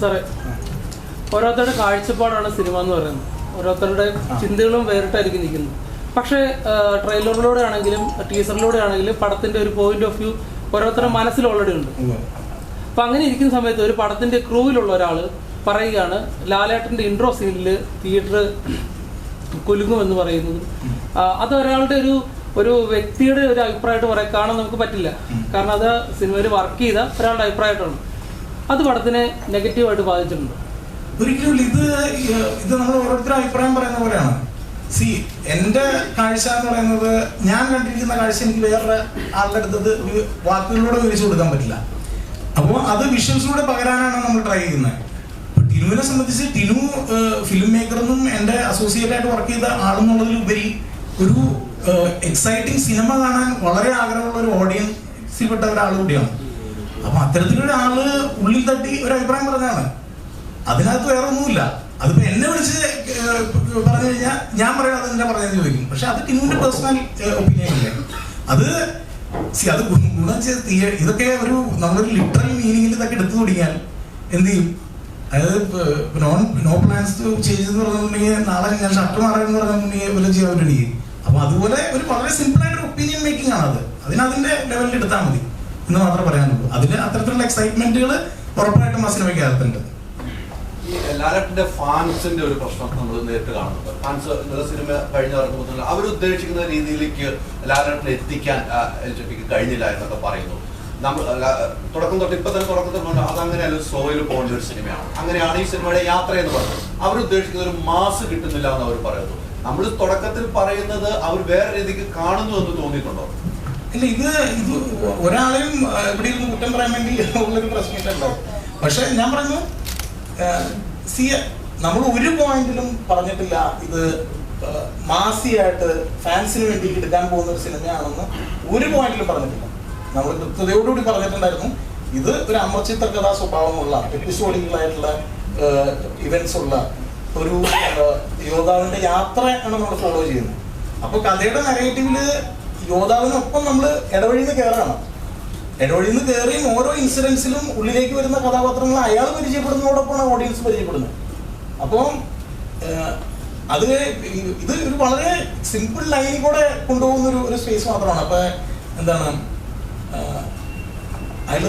സാറേ ഓരോരുത്തരുടെ കാഴ്ചപ്പാടാണ് സിനിമ എന്ന് പറയുന്നത്. ഓരോരുത്തരുടെ ചിന്തകളും വേറിട്ടായിരിക്കും നിൽക്കുന്നത്. പക്ഷേ ട്രെയിലറിലൂടെ ആണെങ്കിലും ടീസറിലൂടെ ആണെങ്കിലും പടത്തിന്റെ ഒരു പോയിന്റ് ഓഫ് വ്യൂ ഓരോരുത്തരുടെ മനസ്സിൽ ഓൾറെഡി ഉണ്ട്. അപ്പൊ അങ്ങനെ ഇരിക്കുന്ന സമയത്ത് ഒരു പടത്തിന്റെ ക്രൂവിലുള്ള ഒരാൾ പറയുകയാണ് ലാലേട്ടന്റെ ഇൻട്രോ സീനിൽ തിയേറ്റർ കുലുങ്ങുമെന്ന് പറയുന്നത്. ആ, അത് ഒരാളുടെ ഒരു ഒരു വ്യക്തിയുടെ ഒരു അഭിപ്രായമായിട്ട് പറയാൻ കാണാൻ നമുക്ക് പറ്റില്ല. കാരണം അത് സിനിമയിൽ വർക്ക് ചെയ്ത ഒരാളുടെ അഭിപ്രായമായിട്ടാണ് അത് പടത്തിനെ നെഗറ്റീവായിട്ട് ബാധിച്ചിട്ടുണ്ട്. ഒരിക്കലും ഇത് ഇത് നമ്മൾ ഓരോരുത്തരും അഭിപ്രായം പറയുന്ന പോലെയാണ്. സി എന്റെ കാഴ്ച എന്ന് പറയുന്നത് ഞാൻ കണ്ടിരിക്കുന്ന കാഴ്ച എനിക്ക് വേറെ ആളുടെ അടുത്തത് വാക്കുകളിലൂടെ വിവരിച്ചു കൊടുക്കാൻ പറ്റില്ല. അപ്പോൾ അത് വിഷ്വൽസിലൂടെ പകരാനാണ് നമ്മൾ ട്രൈ ചെയ്യുന്നത്. ടിനുവിനെ സംബന്ധിച്ച് ടിനു ഫിലിം മേക്കറെന്നും എന്റെ അസോസിയേറ്റ് ആയിട്ട് വർക്ക് ചെയ്ത ആളെന്നുള്ളതിലുപരി ഒരു എക്സൈറ്റിംഗ് സിനിമ കാണാൻ വളരെ ആഗ്രഹമുള്ള ഒരു ഓഡിയൻസിൽപ്പെട്ട ഒരാൾ കൂടിയാണ്. അപ്പൊ അത്തരത്തിലൊരാൾ ഉള്ളിൽ തട്ടി ഒരു അഭിപ്രായം പറഞ്ഞാണ് അതിനകത്ത് വേറെ ഒന്നുമില്ല അതിപ്പോ എന്നെ വിളിച്ച് പറഞ്ഞു കഴിഞ്ഞാൽ ഞാൻ പറയാം അത് എന്നെ പറഞ്ഞെന്ന് ചോദിക്കും. പക്ഷെ അത് ടിനുവിന്റെ പേഴ്സണൽ ഒപ്പീനിയൻ അല്ലേ? അത് സി അത് ഗുണം ചെയ്ത് ഇതൊക്കെ ഒരു നമ്മളൊരു ലിറ്ററൽ മീനിങ്ങിൽ ഇതൊക്കെ എടുത്തു തുടങ്ങിയാൽ എന്ത് ചെയ്യും? അതായത് നോ നോ പ്ലാൻസ് ചേഞ്ച് എന്ന് പറഞ്ഞിട്ടുണ്ടെങ്കിൽ നാളെ ഞാൻ ഷർട്ട് മാറാന്ന് പറഞ്ഞിട്ടുണ്ടെങ്കിൽ വല്ല ചെയ്യാൻ പറ്റുകയും അപ്പൊ അതുപോലെ ഒരു വളരെ സിമ്പിൾ ആയിട്ട് ഒപ്പീനിയൻ മേക്കിംഗ് ആണ് അത് അതിന് അതിന്റെ ലെവലിൽ എടുത്താൽ മതി. എന്ന് മാത്രമേ പറയാനുള്ളൂ. അതിന് അത്തരത്തിലുള്ള എക്സൈറ്റ്മെന്റുകൾ ഉറപ്പായിട്ടും ആ സിനിമയ്ക്ക് അകത്തുണ്ട്. ഈ ലാലട്ടിന്റെ ഫാൻസിന്റെ ഒരു പ്രശ്നം നമ്മൾ നേരിട്ട് കാണുന്നുണ്ട്. ഫാൻസ് സിനിമ കഴിഞ്ഞ ഇറക്കുമ്പോൾ അവർ ഉദ്ദേശിക്കുന്ന രീതിയിലേക്ക് ലാലട്ടിനെ എത്തിക്കാൻ എൽ ജെ പിക്ക് കഴിഞ്ഞില്ല എന്നൊക്കെ പറയുന്നു. നമ്മൾ തുടക്കം തൊട്ട് ഇപ്പൊ തന്നെ തുടക്കത്തിൽ പറഞ്ഞു അതങ്ങനെയല്ല സ്ലോയിൽ പോകേണ്ട ഒരു സിനിമയാണ് അങ്ങനെയാണ് ഈ സിനിമയുടെ യാത്ര എന്ന് പറയുന്നത്. അവർ ഉദ്ദേശിക്കുന്ന ഒരു മാസ് കിട്ടുന്നില്ല എന്ന് അവർ പറയുന്നു. നമ്മൾ തുടക്കത്തിൽ പറയുന്നത് അവർ വേറെ രീതിക്ക് കാണുന്നു എന്ന് തോന്നിയിട്ടുണ്ടോ? ഇല്ല ഇത് ഇത് ഒരാളെയും ഇവിടെ ഇരുന്ന് കുറ്റം പറയാൻ വേണ്ടി ഉള്ളൊരു പ്രശ്നമില്ലല്ലോ. പക്ഷെ ഞാൻ പറഞ്ഞു സി നമ്മൾ ഒരു പോയിന്റിലും പറഞ്ഞിട്ടില്ല ഇത് മാസിയായിട്ട് ഫാൻസിന് വേണ്ടി എടുക്കാൻ പോകുന്ന ഒരു സിനിമയാണെന്ന് ഒരു പോയിന്റിലും പറഞ്ഞിട്ടില്ല. നമ്മൾ കൃത്യതയോടുകൂടി പറഞ്ഞിട്ടുണ്ടായിരുന്നു ഇത് ഒരു അമർചിത്ര കഥാ സ്വഭാവമുള്ള എപ്പിസോഡിക്കലായിട്ടുള്ള ഇവന്റ്സ് ഉള്ള ഒരു യോഗാവിന്റെ യാത്രയാണ് നമ്മൾ ഫോളോ ചെയ്യുന്നത്. അപ്പൊ കഥയുടെ നരേറ്റീവിൽ യോദ്ധാവിനൊപ്പം നമ്മൾ ഇടവഴിയിൽ നിന്ന് കയറണം ഇടവഴിയിൽ നിന്ന് കയറിയും ഓരോ ഇൻസിഡൻസിലും ഉള്ളിലേക്ക് വരുന്ന കഥാപാത്രങ്ങൾ അയാൾ പരിചയപ്പെടുന്നതോടൊപ്പമാണ് ഓഡിയൻസ് പരിചയപ്പെടുന്നത്. അപ്പം അത് ഇത് ഒരു വളരെ സിമ്പിൾ ലൈനിൽ കൂടെ കൊണ്ടുപോകുന്ന ഒരു ഒരു സ്പേസ് മാത്രമാണ്. അപ്പൊ എന്താണ് അയാൾ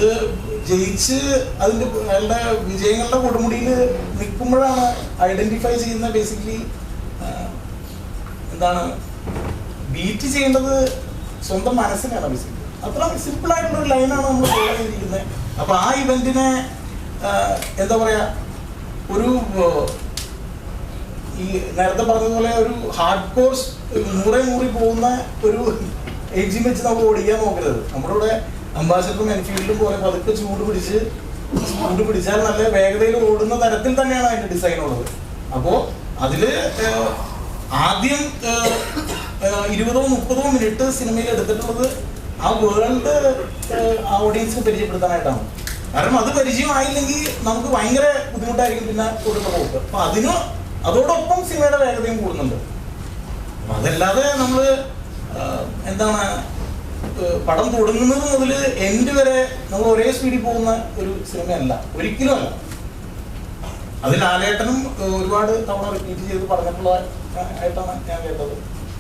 ജയിച്ച് അതിന്റെ അയാളുടെ വിജയങ്ങളുടെ കൊടുമുടിയിൽ നിൽക്കുമ്പോഴാണ് ഐഡന്റിഫൈ ചെയ്യുന്ന ബേസിക്കലി എന്താണ് ബീറ്റ് ചെയ്യേണ്ടത് സ്വന്തം മനസ്സിനാണ് ബേസിക്കലി അത്ര സിമ്പിൾ ആയിട്ടുള്ള ഒരു ലൈനാണ് നമ്മൾ ഫോളോ ചെയ്തിരിക്കുന്നത് അപ്പൊ ആ ഇവന്റിനെ എന്താ പറയാ ഒരു ഈ നേരത്തെ പറഞ്ഞതുപോലെ ഒരു ഹാർഡ് കോഴ്സ് നൂറെ നൂറി പോകുന്ന ഒരു ഏജിൽ വെച്ച് നമ്മൾ ഓടിക്കാൻ നോക്കരുത്. നമ്മുടെ ഇവിടെ അംബാസിഡറും എൻഫീൽഡും പോലെ പതുക്കെ ചൂട് പിടിച്ച് ചൂട് പിടിച്ചാൽ നല്ല വേഗതയിൽ ഓടുന്ന തരത്തിൽ തന്നെയാണ് അതിന്റെ ഡിസൈൻ ഉള്ളത്. അപ്പോ അതിൽ ആദ്യം ഇരുപതോ മുപ്പതോ മിനിറ്റ് സിനിമയിൽ എടുത്തിട്ടുള്ളത് ആ വേൾഡ് ഓഡിയൻസ് പരിചയപ്പെടുത്താനായിട്ടാണ്. കാരണം അത് പരിചയമായില്ലെങ്കിൽ നമുക്ക് ഭയങ്കര ബുദ്ധിമുട്ടായിരിക്കും പിന്നെ കൂടുതൽ പോക്ക്. അപ്പൊ അതിന് അതോടൊപ്പം സിനിമയുടെ വേഗതയും കൂടുന്നുണ്ട്. അതല്ലാതെ നമ്മൾ എന്താണ് പടം തുടങ്ങുന്നത് മുതൽ എൻഡ് വരെ നമ്മൾ ഒരേ സ്പീഡിൽ പോകുന്ന ഒരു സിനിമയല്ല ഒരിക്കലും അല്ല. അത് ലാലേട്ടനും ഏ, ഒരുപാട് തവണ റിപ്പീറ്റ് ചെയ്ത് പറഞ്ഞിട്ടുള്ള ആയിട്ടാണ് ഞാൻ കേട്ടത്.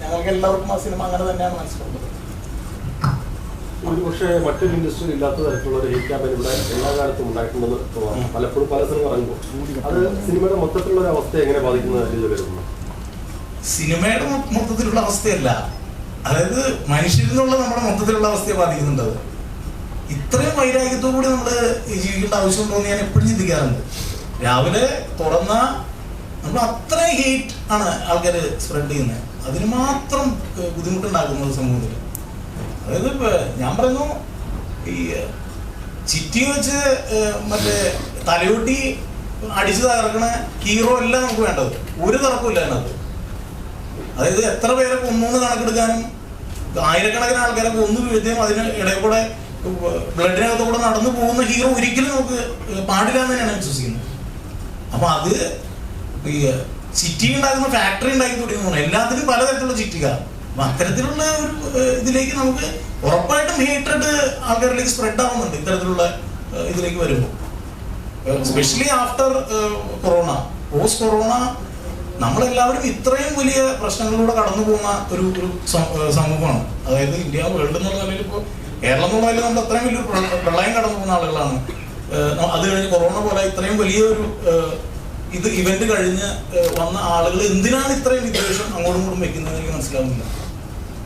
ഞങ്ങൾക്ക് എല്ലാവർക്കും ആ സിനിമ അങ്ങനെ തന്നെയാണ് മനസ്സിലാക്കുന്നത് ഒരു പക്ഷേ മറ്റൊരു ഇൻഡസ്ട്രിയിൽ ഇല്ലാത്ത തരത്തിലുള്ള ഒരു ഹീറ്റ് ക്യാമ്പയിൻ ഇവിടെ എല്ലാ കാലത്തും ഉണ്ടായിട്ടുണ്ടെന്ന് തോന്നുന്നു പലപ്പോഴും പല സ്ഥലം പറയുമ്പോൾ അത് സിനിമയുടെ മൊത്തത്തിലുള്ള ഒരു അവസ്ഥയെ എങ്ങനെ ബാധിക്കുന്ന രീതിയിൽ വരുന്നു? സിനിമയുടെ മൊത്തത്തിലുള്ള അവസ്ഥയല്ല. അതായത് മനുഷ്യരിൽ നിന്നുള്ള നമ്മുടെ മൊത്തത്തിലുള്ള അവസ്ഥയെ ബാധിക്കുന്നുണ്ട് ഇത്രയും വൈരാഗ്യത്തോടു കൂടി നമ്മൾ ജീവിക്കേണ്ട ആവശ്യമുണ്ടോ എന്ന് ഞാൻ എപ്പോഴും ചിന്തിക്കാറുണ്ട്. രാവിലെ തുറന്ന നമ്മൾ അത്രയും ഹേറ്റ് ആണ് ആൾക്കാർ സ്പ്രെഡ് ചെയ്യുന്നത്. അതിന് മാത്രം ബുദ്ധിമുട്ടുണ്ടാക്കുന്നത് സമൂഹത്തിൽ അതായത് ഞാൻ പറയുന്നു ഈ ചിറ്റി വെച്ച് മറ്റേ തലയോട്ടി അടിച്ചു തകർക്കണ ഹീറോ അല്ല നമുക്ക് വേണ്ടത്. ഒരു തർക്കമില്ല അതിനകത്ത്. അതായത് എത്ര പേരെ കൊന്നു കണക്കെടുക്കാനും ആയിരക്കണക്കിന് ആൾക്കാരെ കൊന്നു വീഴ്ത്തിയും അതിന് ഇടയിൽ കൂടെ ബ്ലഡിനകത്ത് കൂടെ നടന്നു പോകുന്ന ഹീറോ ഒരിക്കലും നമുക്ക് പാടില്ല എന്ന് തന്നെയാണ് വിശ്വസിക്കുന്നത്. അപ്പൊ അത് ഈ ചിറ്റി ഉണ്ടാക്കുന്ന ഫാക്ടറി ഉണ്ടാക്കി തുടങ്ങുന്നു എല്ലാത്തിനും പലതരത്തിലുള്ള ചിറ്റിക അപ്പൊ അത്തരത്തിലുള്ള ഒരു ഇതിലേക്ക് നമുക്ക് ഉറപ്പായിട്ടും ഹീറ്റഡ് ആൾക്കാരിലേക്ക് സ്പ്രെഡ് ആവുന്നുണ്ട് ഇത്തരത്തിലുള്ള ഇതിലേക്ക് വരുമ്പോൾ specially after corona post corona നമ്മളെല്ലാവരും ഇത്രയും വലിയ പ്രശ്നങ്ങളിലൂടെ കടന്നു പോകുന്ന ഒരു ഒരു സമൂഹമാണ്. അതായത് ഇന്ത്യ വേൾഡ് എന്നുള്ള നിലയിൽ ഇപ്പോൾ കേരളം എന്നുള്ള നിലയിൽ നമ്മൾ അത്രയും വലിയൊരു പ്രളയം കടന്നു പോകുന്ന ആളുകളാണ്. അത് കഴിഞ്ഞ് കൊറോണ പോലെ ഇത്രയും വലിയൊരു ഇത് ഇവന്റ് കഴിഞ്ഞ് വന്ന ആളുകൾ എന്തിനാണ് ഇത്രയും വിദ്വേഷം അങ്ങോട്ടും ഇങ്ങോട്ടും വെക്കുന്നത് എനിക്ക് മനസ്സിലാവുന്നില്ല.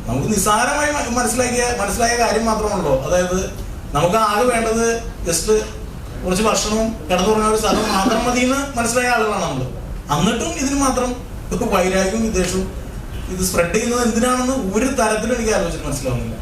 നമുക്ക് നിസ്സാരമായി മനസ്സിലാക്കിയ മനസ്സിലായ കാര്യം മാത്രമാണല്ലോ. അതായത് നമുക്ക് ആകെ വേണ്ടത് ജസ്റ്റ് കുറച്ച് ഭക്ഷണവും കിടന്നുറങ്ങാൻ ഒരു സ്ഥലം മാത്രം മതി എന്ന് മനസ്സിലായ ആളുകളാണ് നമ്മൾ എന്നിട്ടും ഇതിന് മാത്രം വൈരാഗ്യവും വിദ്വേഷവും ഇത് സ്പ്രെഡ് ചെയ്യുന്നത് എന്തിനാണെന്ന് ഒരു തരത്തിലും എനിക്ക് ആലോചിച്ചിട്ട് മനസ്സിലാവുന്നില്ല.